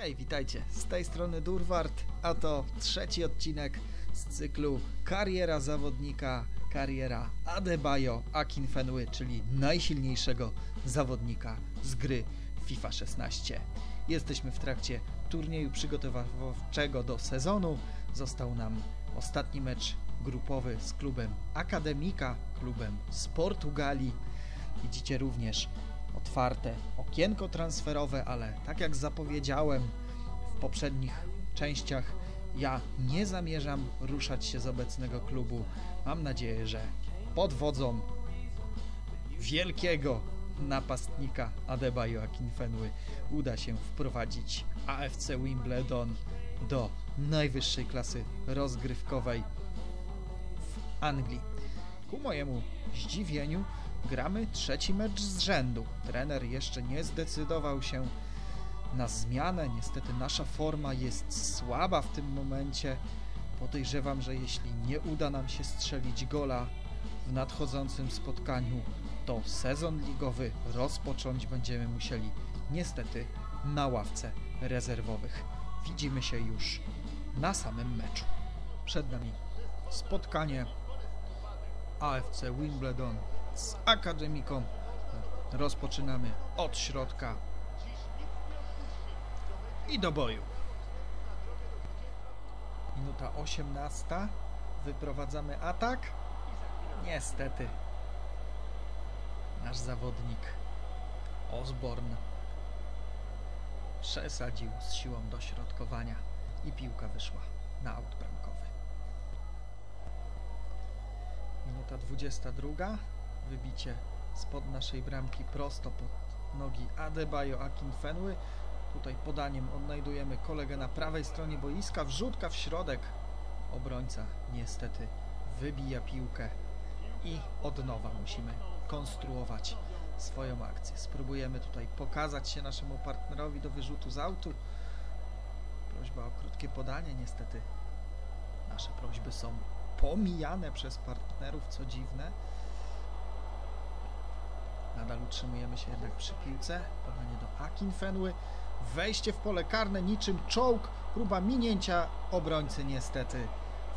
Hej, witajcie. Z tej strony Durwart, a to trzeci odcinek z cyklu Kariera zawodnika, kariera Adebayo Akinfenły, czyli najsilniejszego zawodnika z gry FIFA 16. Jesteśmy w trakcie turnieju przygotowawczego do sezonu. Został nam ostatni mecz grupowy z klubem Akademika, klubem z Portugalii. Widzicie również otwarte okienko transferowe, ale tak jak zapowiedziałem w poprzednich częściach, ja nie zamierzam ruszać się z obecnego klubu. Mam nadzieję, że pod wodzą wielkiego napastnika Adebayo Akinfenły uda się wprowadzić AFC Wimbledon do najwyższej klasy rozgrywkowej w Anglii. Ku mojemu zdziwieniu gramy trzeci mecz z rzędu. Trener jeszcze nie zdecydował się na zmianę. Niestety nasza forma jest słaba w tym momencie. Podejrzewam, że jeśli nie uda nam się strzelić gola w nadchodzącym spotkaniu, to sezon ligowy rozpocząć będziemy musieli niestety na ławce rezerwowych. Widzimy się już na samym meczu. Przed nami spotkanie AFC Wimbledon z Akademiką. Rozpoczynamy od środka i do boju. Minuta 18. Wyprowadzamy atak. Niestety. Nasz zawodnik Osborne przesadził z siłą dośrodkowania i piłka wyszła na aut bramkowy. Minuta 22. Wybicie spod naszej bramki prosto pod nogi Adebayo Akinfenły. Tutaj podaniem odnajdujemy kolegę na prawej stronie boiska. Wrzutka w środek. Obrońca niestety wybija piłkę i od nowa musimy konstruować swoją akcję. Spróbujemy tutaj pokazać się naszemu partnerowi do wyrzutu z autu. Prośba o krótkie podanie. Niestety nasze prośby są pomijane przez partnerów, co dziwne. Nadal utrzymujemy się jednak przy piłce. Podanie do Akinfenły. Wejście w pole karne niczym czołg. Próba minięcia obrońcy niestety.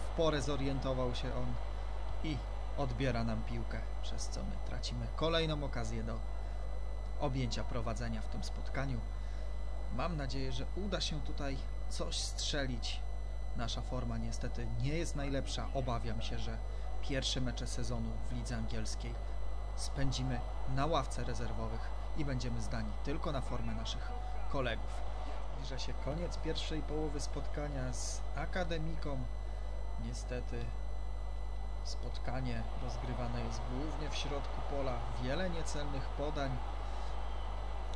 W porę zorientował się on i odbiera nam piłkę, przez co my tracimy kolejną okazję do objęcia prowadzenia w tym spotkaniu. Mam nadzieję, że uda się tutaj coś strzelić. Nasza forma niestety nie jest najlepsza. Obawiam się, że pierwsze mecze sezonu w lidze angielskiej spędzimy na ławce rezerwowych i będziemy zdani tylko na formę naszych kolegów. Zbliża się koniec pierwszej połowy spotkania z Akademiką. Niestety spotkanie rozgrywane jest głównie w środku pola. Wiele niecelnych podań.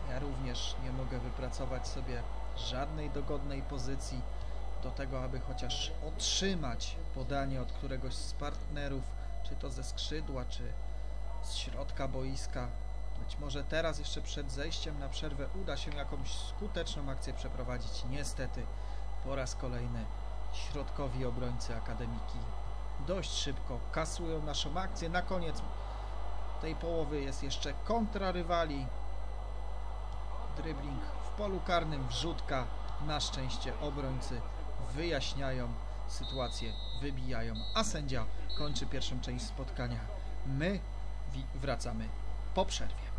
Ja również nie mogę wypracować sobie żadnej dogodnej pozycji do tego, aby chociaż otrzymać podanie od któregoś z partnerów, czy to ze skrzydła, czy z środka boiska. Być może teraz jeszcze przed zejściem na przerwę uda się jakąś skuteczną akcję przeprowadzić. Niestety po raz kolejny środkowi obrońcy Akademiki dość szybko kasują naszą akcję. Na koniec tej połowy jest jeszcze kontra rywali. Dribbling w polu karnym, wrzutka. Na szczęście obrońcy wyjaśniają sytuację, wybijają, a sędzia kończy pierwszą część spotkania. My wracamy po przerwie.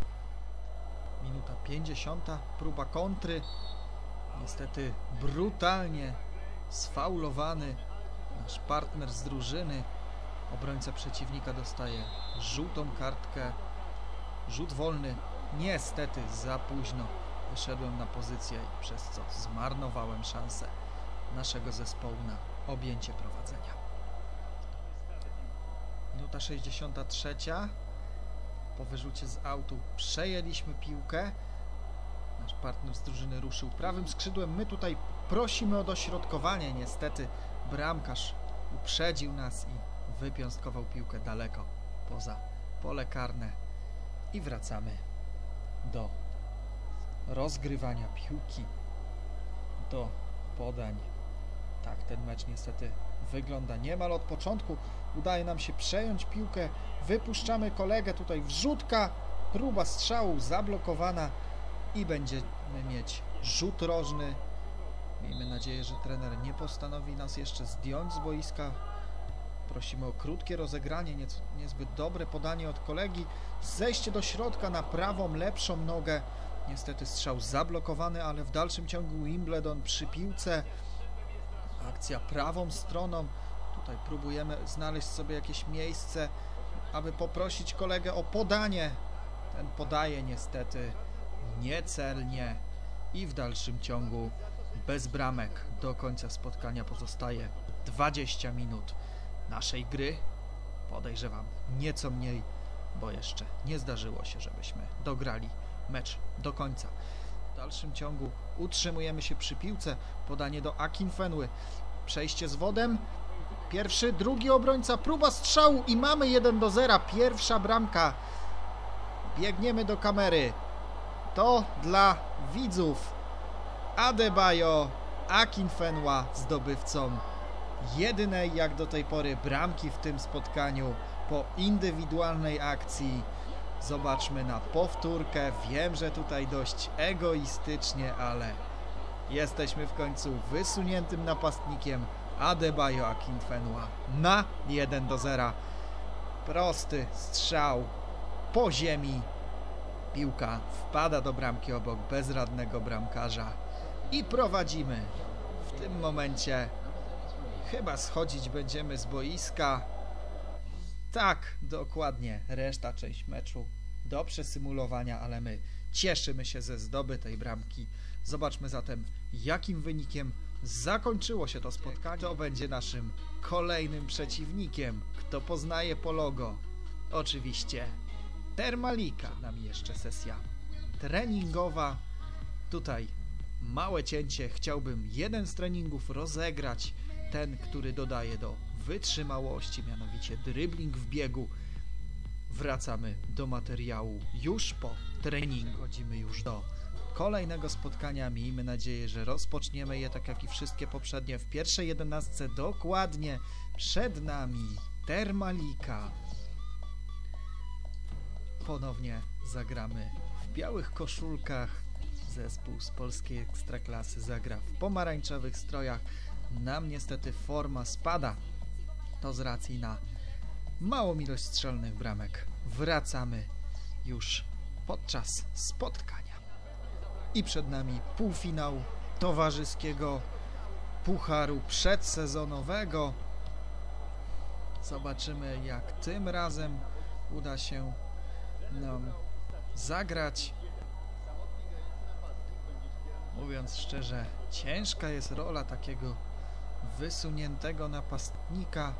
Minuta 50, próba kontry. Niestety brutalnie sfaulowany nasz partner z drużyny. Obrońca przeciwnika dostaje żółtą kartkę. Rzut wolny. Niestety za późno wyszedłem na pozycję przez co zmarnowałem szansę naszego zespołu na objęcie prowadzenia. Minuta 63. Po wyrzucie z autu przejęliśmy piłkę. Nasz partner z drużyny ruszył prawym skrzydłem. My tutaj prosimy o dośrodkowanie. Niestety bramkarz uprzedził nas i wypiąstkował piłkę daleko poza pole karne. I wracamy do rozgrywania piłki, do podań. Tak, ten mecz niestety wygląda niemal od początku. Udaje nam się przejąć piłkę. Wypuszczamy kolegę. Tutaj wrzutka. Próba strzału zablokowana. I będziemy mieć rzut rożny Miejmy nadzieję, że trener nie postanowi nas jeszcze zdjąć z boiska. Prosimy o krótkie rozegranie, niezbyt dobre podanie od kolegi. Zejście do środka na prawą, lepszą nogę. Niestety strzał zablokowany, ale w dalszym ciągu Wimbledon przy piłce. Akcja prawą stroną. Tutaj próbujemy znaleźć sobie jakieś miejsce, aby poprosić kolegę o podanie. Ten podaje niestety niecelnie i w dalszym ciągu bez bramek. Do końca spotkania pozostaje 20 minut naszej gry. Podejrzewam nieco mniej, bo jeszcze nie zdarzyło się, żebyśmy dograli mecz do końca. W dalszym ciągu utrzymujemy się przy piłce. Podanie do Akinfenły. Przejście z wodem. Pierwszy, drugi obrońca, próba strzału i mamy 1 do 0. Pierwsza bramka. Biegniemy do kamery. To dla widzów. Adebayo Akinfenwa zdobywcą jedynej jak do tej pory bramki w tym spotkaniu po indywidualnej akcji. Zobaczmy na powtórkę. Wiem, że tutaj dość egoistycznie, ale jesteśmy w końcu wysuniętym napastnikiem Adebayo Akinfenwa na 1 do 0. Prosty strzał po ziemi. Piłka wpada do bramki obok bezradnego bramkarza i prowadzimy. W tym momencie chyba schodzić będziemy z boiska. Tak, dokładnie. Reszta część meczu do przesymulowania, ale my cieszymy się ze zdobytej bramki. Zobaczmy zatem, jakim wynikiem zakończyło się to spotkanie. Kto będzie naszym kolejnym przeciwnikiem? Kto poznaje po logo? Oczywiście Termalika. Nam jeszcze sesja treningowa. Tutaj małe cięcie. Chciałbym jeden z treningów rozegrać. Ten, który dodaje do wytrzymałości, mianowicie dribbling w biegu. Wracamy do materiału już po treningu. Chodzimy już do kolejnego spotkania. Miejmy nadzieję, że rozpoczniemy je tak jak i wszystkie poprzednie w pierwszej jedenastce. Dokładnie przed nami Termalika. Ponownie zagramy w białych koszulkach. Zespół z polskiej ekstraklasy zagra w pomarańczowych strojach. Nam niestety forma spada. To z racji na małą ilość strzelnych bramek. Wracamy już podczas spotkania. I przed nami półfinał towarzyskiego pucharu przedsezonowego. Zobaczymy jak tym razem uda się nam zagrać. Mówiąc szczerze, ciężka jest rola takiego wysuniętego napastnika,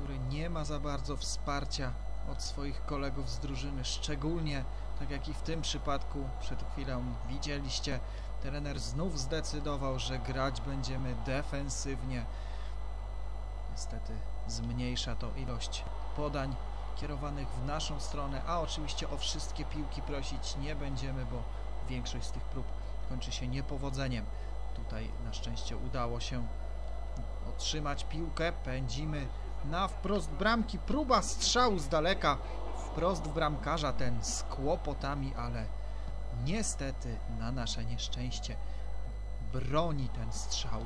który nie ma za bardzo wsparcia od swoich kolegów z drużyny, szczególnie tak jak i w tym przypadku przed chwilą widzieliście, trener znów zdecydował, że grać będziemy defensywnie. Niestety zmniejsza to ilość podań kierowanych w naszą stronę, a oczywiście o wszystkie piłki prosić nie będziemy, bo większość z tych prób kończy się niepowodzeniem. Tutaj na szczęście udało się otrzymać piłkę, pędzimy na wprost bramki, próba strzału z daleka, wprost w bramkarza ten z kłopotami, ale niestety na nasze nieszczęście broni ten strzał.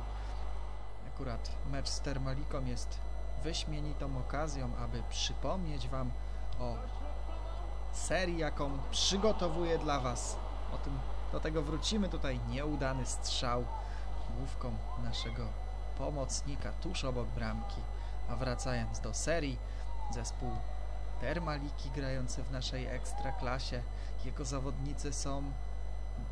Akurat mecz z Termaliką jest wyśmienitą okazją, aby przypomnieć Wam o serii, jaką przygotowuję dla Was. O tym, do tego wrócimy tutaj. Nieudany strzał główką naszego pomocnika tuż obok bramki. A wracając do serii, zespół Termaliki grający w naszej ekstraklasie. Jego zawodnicy są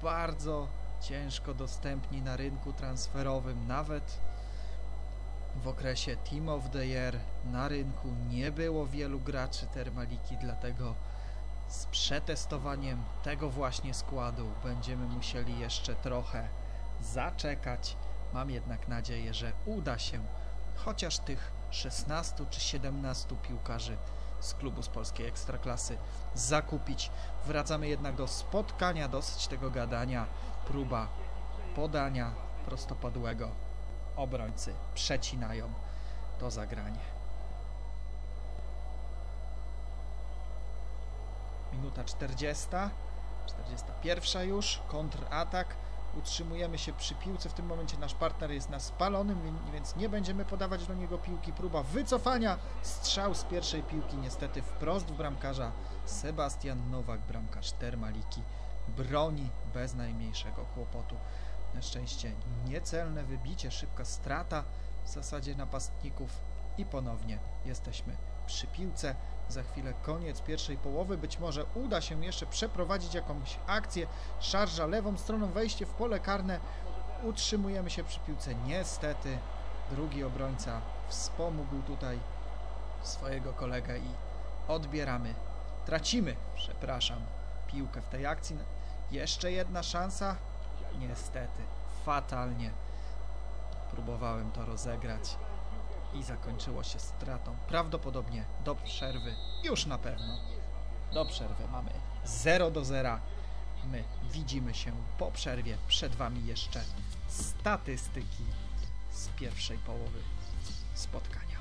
bardzo ciężko dostępni na rynku transferowym, nawet w okresie Team of the Year na rynku nie było wielu graczy Termaliki, dlatego z przetestowaniem tego właśnie składu będziemy musieli jeszcze trochę zaczekać. Mam jednak nadzieję, że uda się chociaż tych 16 czy 17 piłkarzy z klubu z polskiej ekstraklasy zakupić. Wracamy jednak do spotkania, dosyć tego gadania, próba podania prostopadłego. Obrońcy przecinają to zagranie. Minuta 40, 41 już, kontratak, Utrzymujemy się przy piłce. W tym momencie nasz partner jest na spalonym, więc nie będziemy podawać do niego piłki. Próba wycofania. Strzał z pierwszej piłki niestety wprost w bramkarza. Sebastian Nowak, bramkarz Termaliki, broni bez najmniejszego kłopotu. Na szczęście niecelne wybicie, szybka strata w zasadzie napastników i ponownie jesteśmy przy piłce. Za chwilę koniec pierwszej połowy. Być może uda się jeszcze przeprowadzić jakąś akcję. Szarża lewą stroną, wejście w pole karne. Utrzymujemy się przy piłce. Niestety drugi obrońca wspomógł tutaj swojego kolegę i odbieramy. Tracimy, przepraszam, piłkę w tej akcji. Jeszcze jedna szansa. Niestety, fatalnie próbowałem to rozegrać i zakończyło się stratą. Prawdopodobnie do przerwy, już na pewno. Do przerwy mamy 0 do 0. My widzimy się po przerwie. Przed Wami jeszcze statystyki z pierwszej połowy spotkania.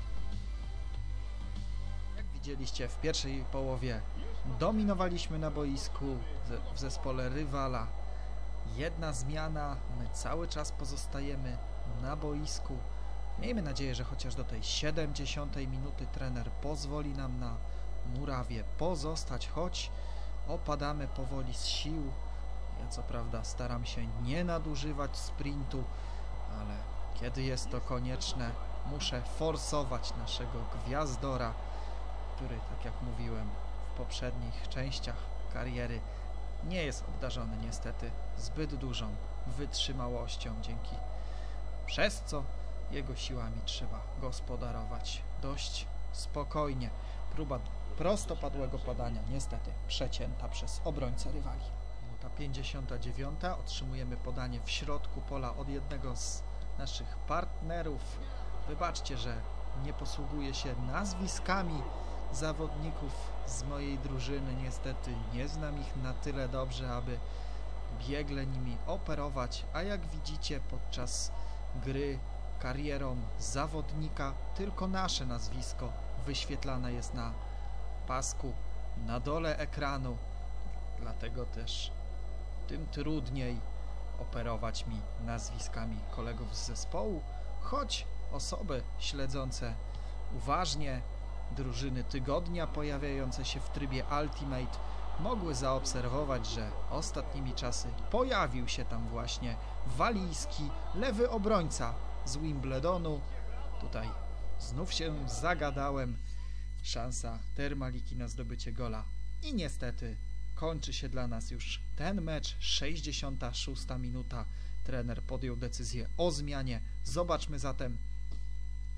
Jak widzieliście w pierwszej połowie dominowaliśmy na boisku w zespole rywala. Jedna zmiana, my cały czas pozostajemy na boisku. Miejmy nadzieję, że chociaż do tej 70 minuty trener pozwoli nam na murawie pozostać, choć opadamy powoli z sił. Ja co prawda staram się nie nadużywać sprintu, ale kiedy jest to konieczne, muszę forsować naszego gwiazdora, który, tak jak mówiłem w poprzednich częściach kariery, nie jest obdarzony niestety zbyt dużą wytrzymałością, dzięki przez co jego siłami trzeba gospodarować dość spokojnie. Próba prostopadłego padania niestety przecięta przez obrońcę rywali. Minuta 59. Otrzymujemy podanie w środku pola od jednego z naszych partnerów. Wybaczcie, że nie posługuję się nazwiskami zawodników z mojej drużyny. Niestety nie znam ich na tyle dobrze, aby biegle nimi operować, a jak widzicie podczas gry karierą zawodnika tylko nasze nazwisko wyświetlane jest na pasku na dole ekranu. Dlatego też tym trudniej operować mi nazwiskami kolegów z zespołu choć osoby śledzące uważnie drużyny tygodnia pojawiające się w trybie Ultimate mogły zaobserwować, że ostatnimi czasy pojawił się tam właśnie walijski lewy obrońca z Wimbledonu. Tutaj znów się zagadałem. Szansa Termaliki na zdobycie gola. I niestety kończy się dla nas już ten mecz. 66 minuta. Trener podjął decyzję o zmianie. Zobaczmy zatem,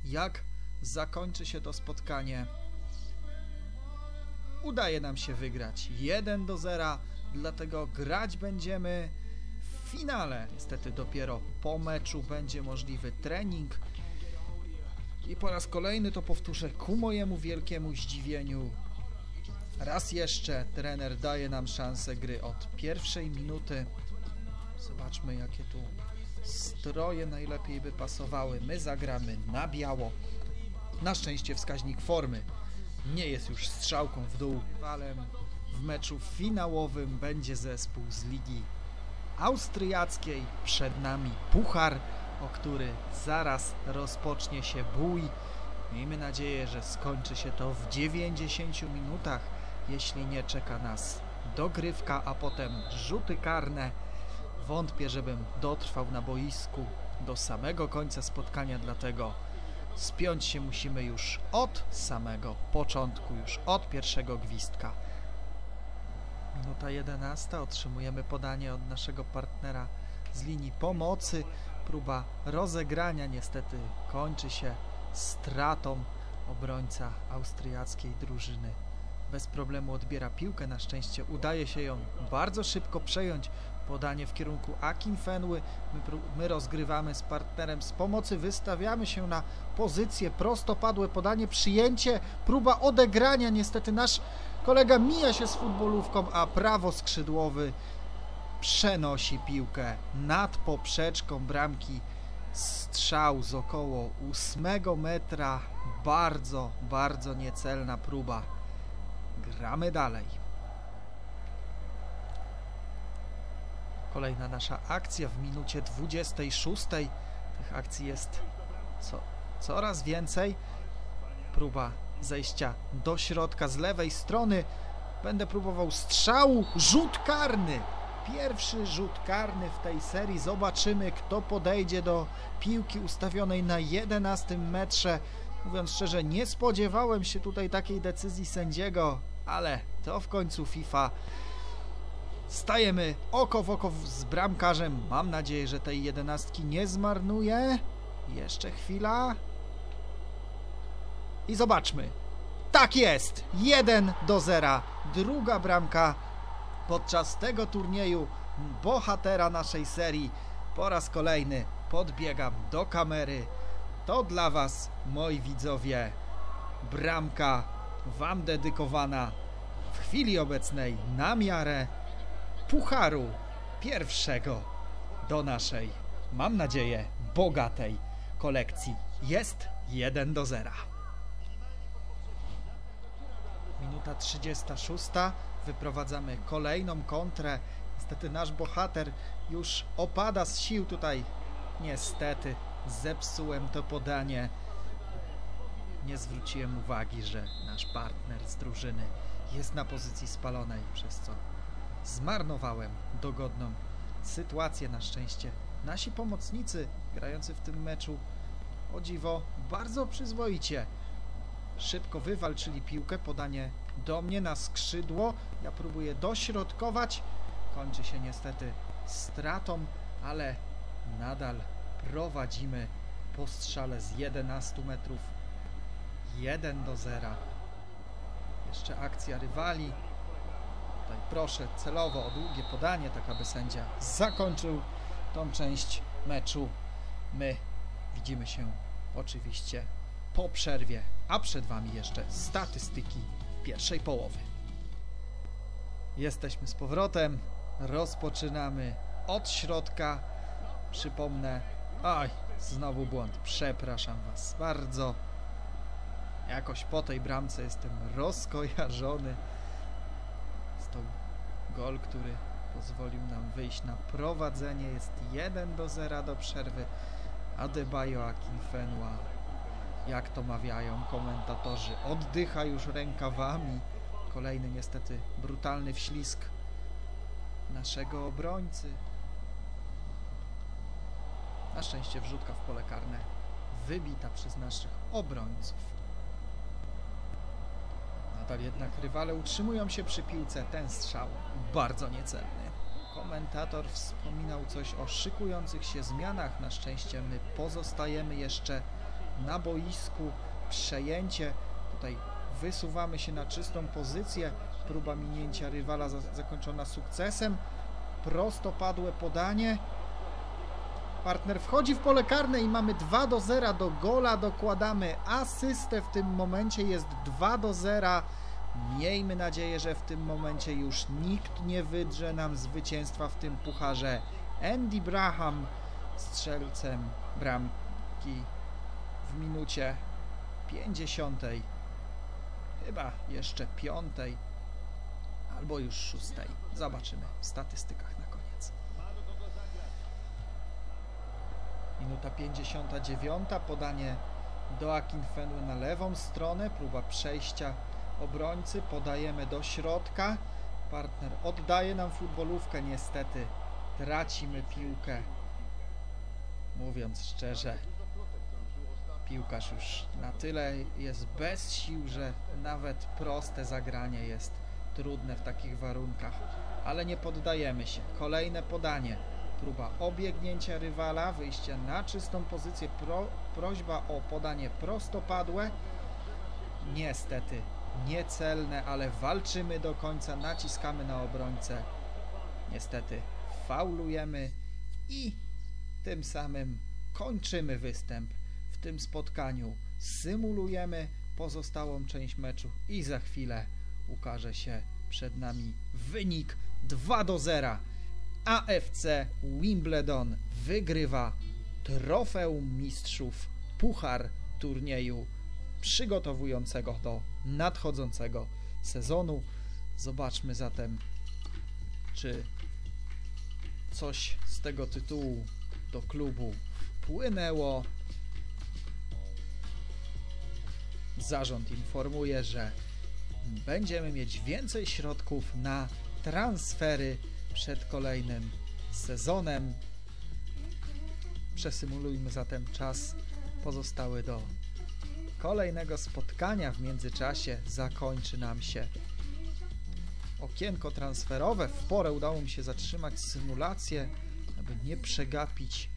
jak zakończy się to spotkanie. Udaje nam się wygrać 1 do 0, dlatego grać będziemy finale. Niestety dopiero po meczu będzie możliwy trening. I po raz kolejny to powtórzę ku mojemu wielkiemu zdziwieniu. Raz jeszcze trener daje nam szansę gry od pierwszej minuty. Zobaczmy jakie tu stroje najlepiej by pasowały. My zagramy na biało. Na szczęście wskaźnik formy nie jest już strzałką w dół. Walem w meczu finałowym będzie zespół z Ligi Austriackiej. Przed nami puchar, o który zaraz rozpocznie się bój. Miejmy nadzieję, że skończy się to w 90 minutach, jeśli nie czeka nas dogrywka, a potem rzuty karne. Wątpię, żebym dotrwał na boisku do samego końca spotkania, dlatego Spiąć się musimy już od samego początku, już od pierwszego gwizdka. Minuta 11. Otrzymujemy podanie od naszego partnera z linii pomocy. Próba rozegrania niestety kończy się stratą obrońca austriackiej drużyny. Bez problemu odbiera piłkę, na szczęście udaje się ją bardzo szybko przejąć podanie w kierunku Akinfenły. My, my rozgrywamy z partnerem z pomocy, wystawiamy się na pozycję, prostopadłe podanie, przyjęcie, próba odegrania. Niestety nasz kolega mija się z futbolówką, a prawo skrzydłowy przenosi piłkę nad poprzeczką bramki. Strzał z około 8 metra. Bardzo, bardzo niecelna próba. Gramy dalej. Kolejna nasza akcja w minucie 26. Tych akcji jest co, coraz więcej. Próba zejścia do środka z lewej strony. Będę próbował strzału. Rzut karny. Pierwszy rzut karny w tej serii. Zobaczymy, kto podejdzie do piłki ustawionej na 11 metrze. Mówiąc szczerze, nie spodziewałem się tutaj takiej decyzji sędziego, ale to w końcu FIFA. Stajemy oko w oko z bramkarzem. Mam nadzieję, że tej jedenastki nie zmarnuje. Jeszcze chwila. I zobaczmy. Tak jest! 1 do 0. Druga bramka podczas tego turnieju. Bohatera naszej serii. Po raz kolejny podbiegam do kamery. To dla Was, moi widzowie, bramka Wam dedykowana w chwili obecnej na miarę pucharu pierwszego do naszej, mam nadzieję, bogatej kolekcji. Jest 1 do 0. Minuta 36. Wyprowadzamy kolejną kontrę. Niestety nasz bohater już opada z sił tutaj. Niestety zepsułem to podanie. Nie zwróciłem uwagi, że nasz partner z drużyny jest na pozycji spalonej, przez co zmarnowałem dogodną sytuację na szczęście. Nasi pomocnicy grający w tym meczu o dziwo bardzo przyzwoicie szybko wywalczyli piłkę, podanie do mnie na skrzydło. Ja próbuję dośrodkować. Kończy się niestety stratą, ale nadal prowadzimy po strzale z 11 metrów 1 do 0. Jeszcze akcja rywali. Tutaj proszę celowo o długie podanie, tak aby sędzia zakończył tą część meczu. My widzimy się oczywiście po przerwie, a przed Wami jeszcze statystyki pierwszej połowy. Jesteśmy z powrotem, rozpoczynamy od środka. Przypomnę, oj, znowu błąd, przepraszam Was bardzo. Jakoś po tej bramce jestem rozkojarzony. Jest to gol, który pozwolił nam wyjść na prowadzenie. Jest 1 do 0 do przerwy. Adebayo Akinfenwa, jak to mawiają komentatorzy, oddycha już rękawami. Kolejny niestety brutalny wślizg naszego obrońcy. Na szczęście wrzutka w pole karne wybita przez naszych obrońców. Nadal jednak rywale utrzymują się przy piłce. Ten strzał bardzo niecelny. Komentator wspominał coś o szykujących się zmianach. Na szczęście my pozostajemy jeszcze na boisku. Przejęcie. Tutaj wysuwamy się na czystą pozycję. Próba minięcia rywala za zakończona sukcesem. Prostopadłe podanie. Partner wchodzi w pole karne i mamy 2 do 0 do gola. Dokładamy asystę w tym momencie. Jest 2 do 0. Miejmy nadzieję, że w tym momencie już nikt nie wydrze nam zwycięstwa w tym pucharze. Andy Braham strzelcem bramki w minucie 50. Chyba jeszcze piątej albo już szóstej. Zobaczymy w statystykach na koniec. Minuta 59. Podanie do Akinfenły na lewą stronę. Próba przejścia obrońcy. Podajemy do środka. Partner oddaje nam futbolówkę. Niestety tracimy piłkę. Mówiąc szczerze, piłkarz już na tyle jest bez sił, że nawet proste zagranie jest trudne w takich warunkach. Ale nie poddajemy się. Kolejne podanie. Próba obiegnięcia rywala, wyjście na czystą pozycję, pro, prośba o podanie prostopadłe. Niestety niecelne, ale walczymy do końca, naciskamy na obrońcę. Niestety faulujemy i tym samym kończymy występ tym spotkaniu. Symulujemy pozostałą część meczu i za chwilę ukaże się przed nami wynik 2 do 0. AFC Wimbledon wygrywa trofeum mistrzów puchar turnieju przygotowującego do nadchodzącego sezonu. Zobaczmy zatem, czy coś z tego tytułu do klubu wpłynęło. Zarząd informuje, że będziemy mieć więcej środków na transfery przed kolejnym sezonem. Przesymulujmy zatem czas pozostały do kolejnego spotkania. W międzyczasie zakończy nam się okienko transferowe. W porę udało mi się zatrzymać symulację, aby nie przegapić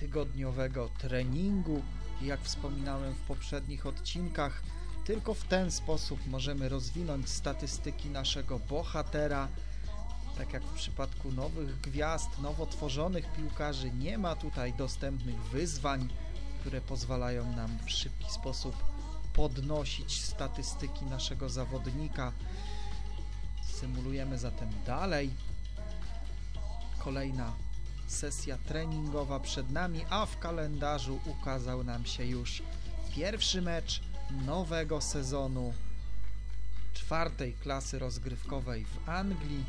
tygodniowego treningu. Jak wspominałem w poprzednich odcinkach, tylko w ten sposób możemy rozwinąć statystyki naszego bohatera. Tak jak w przypadku nowych gwiazd, nowo tworzonych piłkarzy, nie ma tutaj dostępnych wyzwań, które pozwalają nam w szybki sposób podnosić statystyki naszego zawodnika. Symulujemy zatem dalej. Kolejna sesja treningowa przed nami, a w kalendarzu ukazał nam się już pierwszy mecz nowego sezonu czwartej klasy rozgrywkowej w Anglii.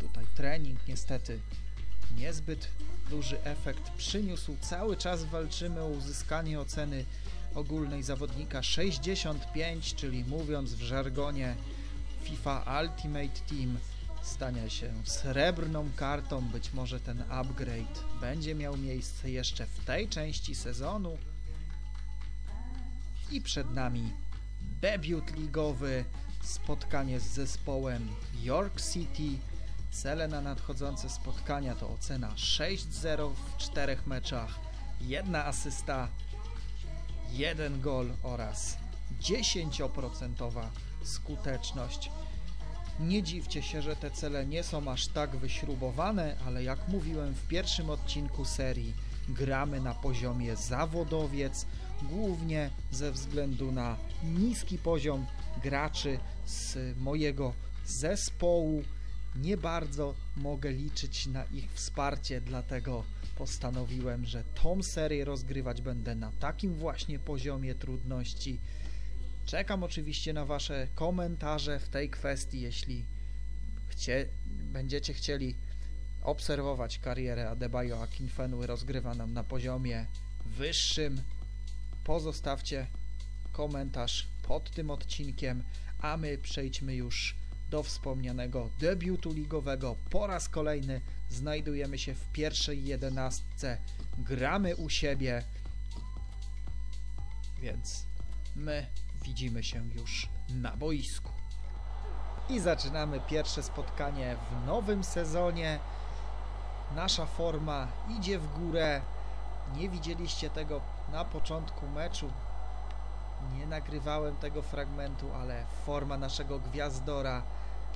Tutaj trening niestety niezbyt duży efekt przyniósł. Cały czas walczymy o uzyskanie oceny ogólnej zawodnika 65, czyli mówiąc w żargonie FIFA Ultimate Team stania się srebrną kartą. Być może ten upgrade będzie miał miejsce jeszcze w tej części sezonu. I przed nami debiut ligowy, spotkanie z zespołem York City. Cele na nadchodzące spotkania to ocena 6-0 w czterech meczach, jedna asysta, jeden gol oraz 10% skuteczność. Nie dziwcie się, że te cele nie są aż tak wyśrubowane, ale jak mówiłem w pierwszym odcinku serii, gramy na poziomie zawodowiec, głównie ze względu na niski poziom graczy z mojego zespołu. Nie bardzo mogę liczyć na ich wsparcie, dlatego postanowiłem, że tą serię rozgrywać będę na takim właśnie poziomie trudności. Czekam oczywiście na Wasze komentarze w tej kwestii, jeśli chcie, będziecie chcieli obserwować karierę Adebayo Akinfenły rozgrywaną na poziomie wyższym. Pozostawcie komentarz pod tym odcinkiem, a my przejdźmy już do wspomnianego debiutu ligowego. Po raz kolejny znajdujemy się w pierwszej jedenastce, gramy u siebie, więc my widzimy się już na boisku. I zaczynamy pierwsze spotkanie w nowym sezonie. Nasza forma idzie w górę. Nie widzieliście tego na początku meczu. Nie nagrywałem tego fragmentu, ale forma naszego gwiazdora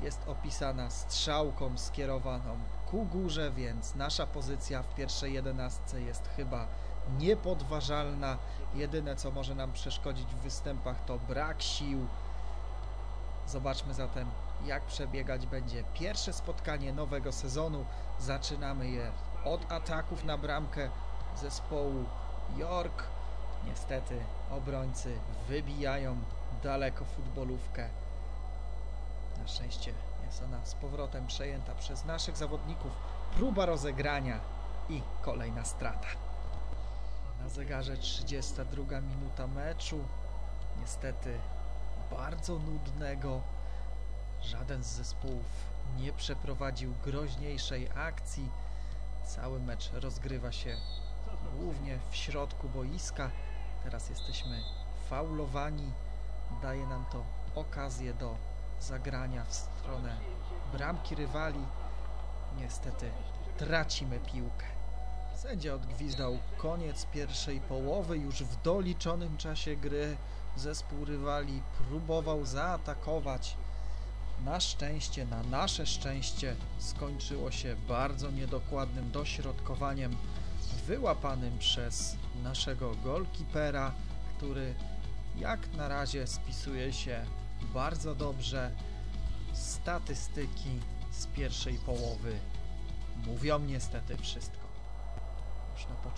jest opisana strzałką skierowaną ku górze, więc nasza pozycja w pierwszej jedenastce jest chyba niepodważalna. Jedyne co może nam przeszkodzić w występach to brak sił. Zobaczmy zatem jak przebiegać będzie pierwsze spotkanie nowego sezonu. Zaczynamy je od ataków na bramkę zespołu York. Niestety obrońcy wybijają daleko futbolówkę. Na szczęście jest ona z powrotem przejęta przez naszych zawodników. Próba rozegrania i kolejna strata. Na zegarze 32 minuta meczu. Niestety bardzo nudnego. Żaden z zespołów nie przeprowadził groźniejszej akcji. Cały mecz rozgrywa się głównie w środku boiska. Teraz jesteśmy faulowani. Daje nam to okazję do zagrania w stronę bramki rywali. Niestety tracimy piłkę. Sędzia odgwizdał koniec pierwszej połowy. Już w doliczonym czasie gry zespół rywali próbował zaatakować. Na szczęście, na nasze szczęście skończyło się bardzo niedokładnym dośrodkowaniem wyłapanym przez naszego golkipera, który jak na razie spisuje się bardzo dobrze. Statystyki z pierwszej połowy mówią niestety wszystko.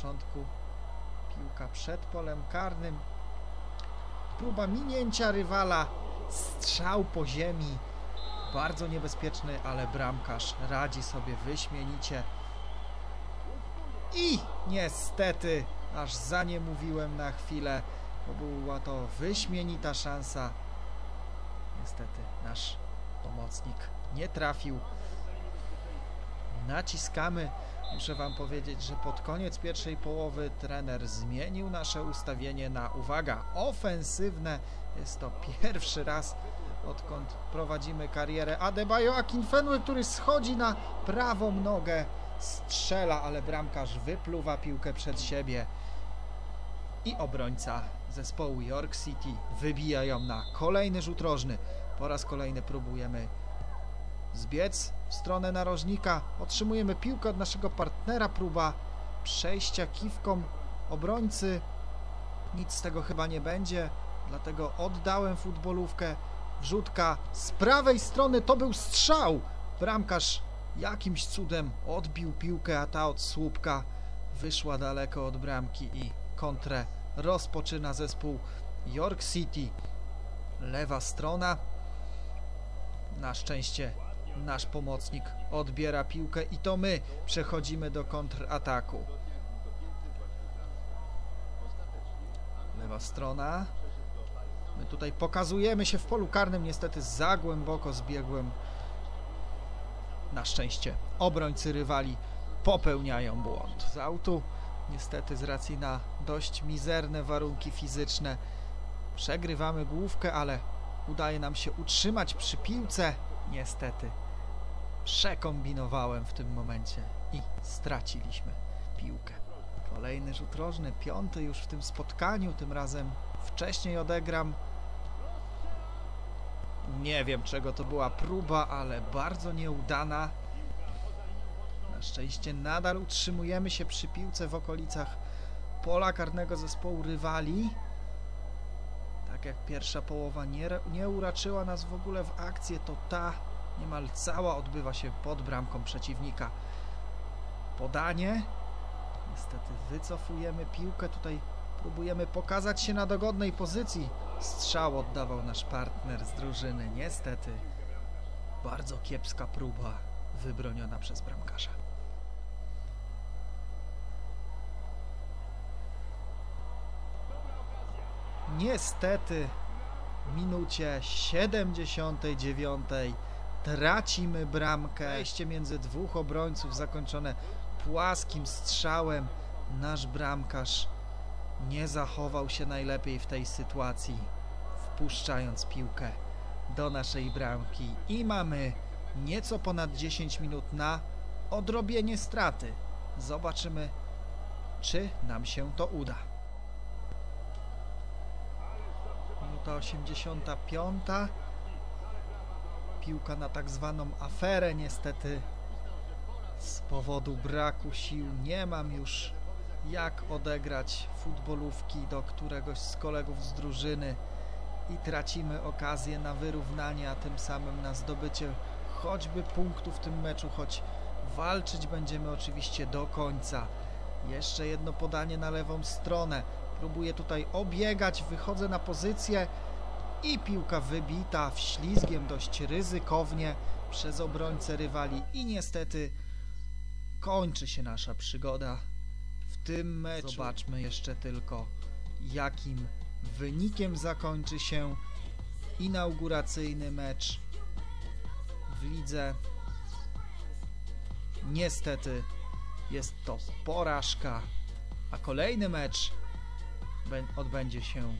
Początku piłka przed polem karnym. Próba minięcia rywala, strzał po ziemi. bardzo niebezpieczny, ale bramkarz radzi sobie wyśmienicie. I niestety, aż za nie mówiłem na chwilę, bo była to wyśmienita szansa. Niestety nasz pomocnik nie trafił. Naciskamy. Muszę Wam powiedzieć, że pod koniec pierwszej połowy trener zmienił nasze ustawienie na, uwaga, ofensywne. Jest to pierwszy raz, odkąd prowadzimy karierę. Adebayo Akinfenły, który schodzi na prawą nogę, strzela, ale bramkarz wypluwa piłkę przed siebie. I obrońca zespołu York City wybija ją na kolejny rzut rożny. Po raz kolejny próbujemy zbiec w stronę narożnika. Otrzymujemy piłkę od naszego partnera. Próba przejścia kiwką obrońcy. Nic z tego chyba nie będzie, dlatego oddałem futbolówkę. Wrzutka z prawej strony to był strzał. Bramkarz jakimś cudem odbił piłkę, a ta od słupka wyszła daleko od bramki i kontrę rozpoczyna zespół York City. Lewa strona. Na szczęście nasz pomocnik odbiera piłkę i to my przechodzimy do kontrataku. Lewa strona. My tutaj pokazujemy się w polu karnym, niestety za głęboko zbiegłem. Na szczęście obrońcy rywali popełniają błąd. Z autu niestety z racji na dość mizerne warunki fizyczne przegrywamy główkę, ale udaje nam się utrzymać przy piłce. Niestety przekombinowałem w tym momencie i straciliśmy piłkę. Kolejny rzut rożny, piąty już w tym spotkaniu, tym razem wcześniej odegram. Nie wiem czego to była próba, ale bardzo nieudana. Na szczęście nadal utrzymujemy się przy piłce w okolicach pola karnego zespołu rywali. Tak jak pierwsza połowa nie, nie uraczyła nas w ogóle w akcję, to ta niemal cała odbywa się pod bramką przeciwnika. Podanie. Niestety wycofujemy piłkę. Tutaj próbujemy pokazać się na dogodnej pozycji. Strzał oddawał nasz partner z drużyny. Niestety bardzo kiepska próba wybroniona przez bramkarza. Niestety w minucie 79 tracimy bramkę. Wejście między dwóch obrońców zakończone płaskim strzałem. Nasz bramkarz nie zachował się najlepiej w tej sytuacji, wpuszczając piłkę do naszej bramki i mamy nieco ponad 10 minut na odrobienie straty. Zobaczymy, czy nam się to uda. Minuta 85 piłka na tak zwaną aferę. Niestety z powodu braku sił nie mam już jak odegrać futbolówki do któregoś z kolegów z drużyny i tracimy okazję na wyrównanie, a tym samym na zdobycie choćby punktu w tym meczu, choć walczyć będziemy oczywiście do końca. Jeszcze jedno podanie na lewą stronę. Próbuję tutaj obiegać, wychodzę na pozycję i piłka wybita wślizgiem dość ryzykownie przez obrońcę rywali i niestety kończy się nasza przygoda w tym meczu. Zobaczmy jeszcze tylko jakim wynikiem zakończy się inauguracyjny mecz w lidze. Niestety jest to porażka, a kolejny mecz odbędzie się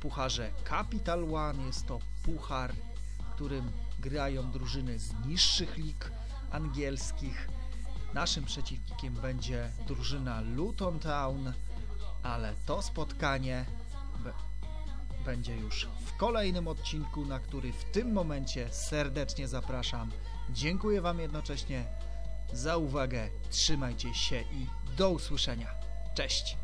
pucharze Capital One. Jest to puchar, w którym grają drużyny z niższych lig angielskich. Naszym przeciwnikiem będzie drużyna Luton Town, ale to spotkanie będzie już w kolejnym odcinku, na który w tym momencie serdecznie zapraszam. Dziękuję Wam jednocześnie za uwagę, trzymajcie się i do usłyszenia. Cześć!